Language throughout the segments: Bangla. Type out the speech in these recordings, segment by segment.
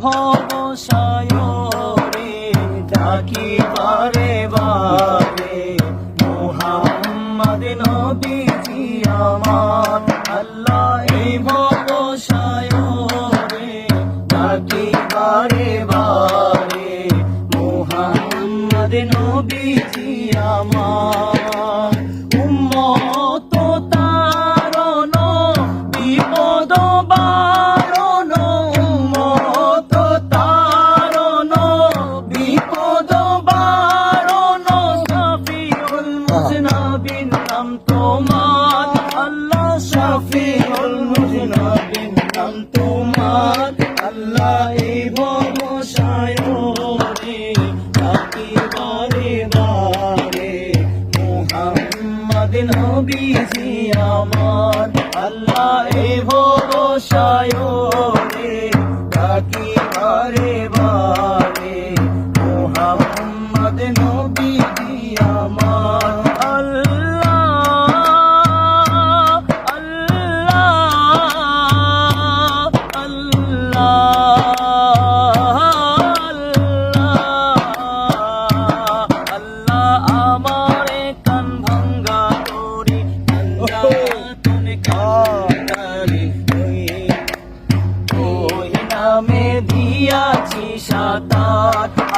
ভব ডাকি বারে বারে মোহাম্মদ নবীজি আমার আল্লাহ, এই ভব ডাকি বারে বারে, মোহাম্মদ নবীজি আমার শাফিউল মুজনাবিন, নাম তোমার আল্লাহ এই ববসায়রে ডাকি বারে বারে। মুহাম্মদ নবীজি আমার আল্লাহ এই ববসায়রে ডাকি বারে বারে।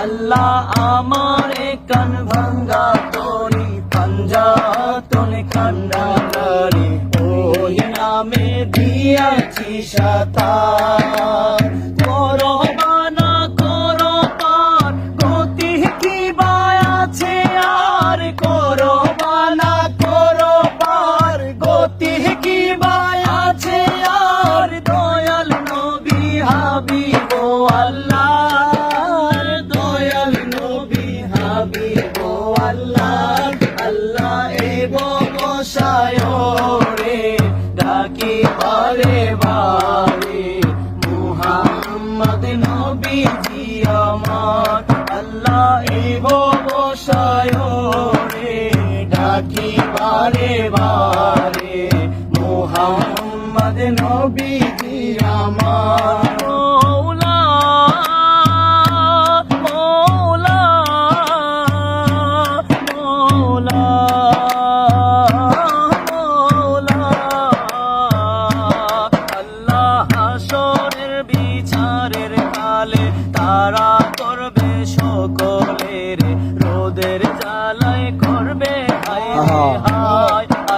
আল্লাহ আমারে কান ভাঙ্গা তোরি পাঞ্জাতন কান্ডারি ওই নামে দিয়াছি সাতার। করো বসায়রে ডাকি বারে বারে মুহাম্মদ নবীজি আমার রোদের জ্বালায় করবে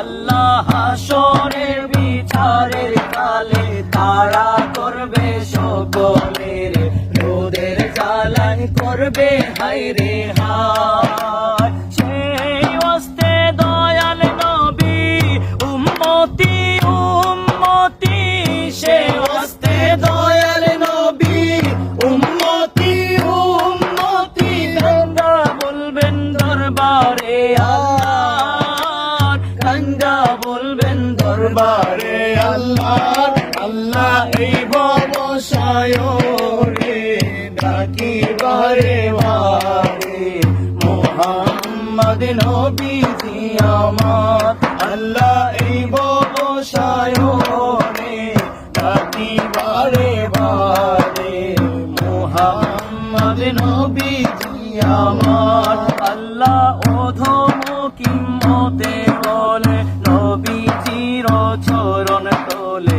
আল্লাহ হাসরের বিচারের কালে তারা করবে সকলের। রোদের জ্বালায় করবে হায় রে হায়। সেই অস্তে দয়াল নবী উম্মতি ববসায়রে ডাকি আল্লাহ এই ববসায়রে ডাকি বারে বারে আল্লাহ অধম কিম্মতে বলে, নবীজির চরণ তোলে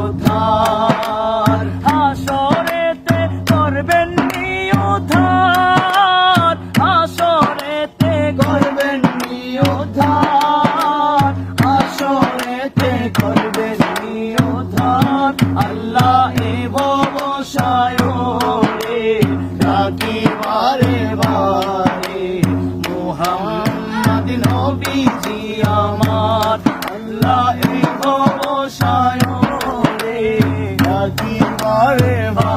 বারে বারে মুহাম্মদ নবীজি আমার। আল্লাহ এ ববসায়রে ডাকি বারে বারে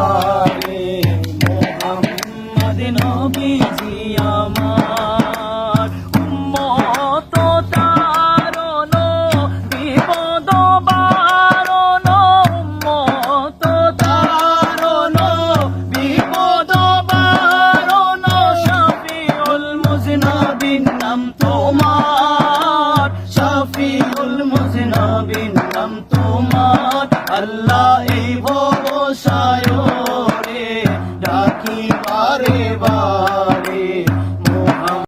নবীন নাম তোমার আল্লাহ এই ভবসায়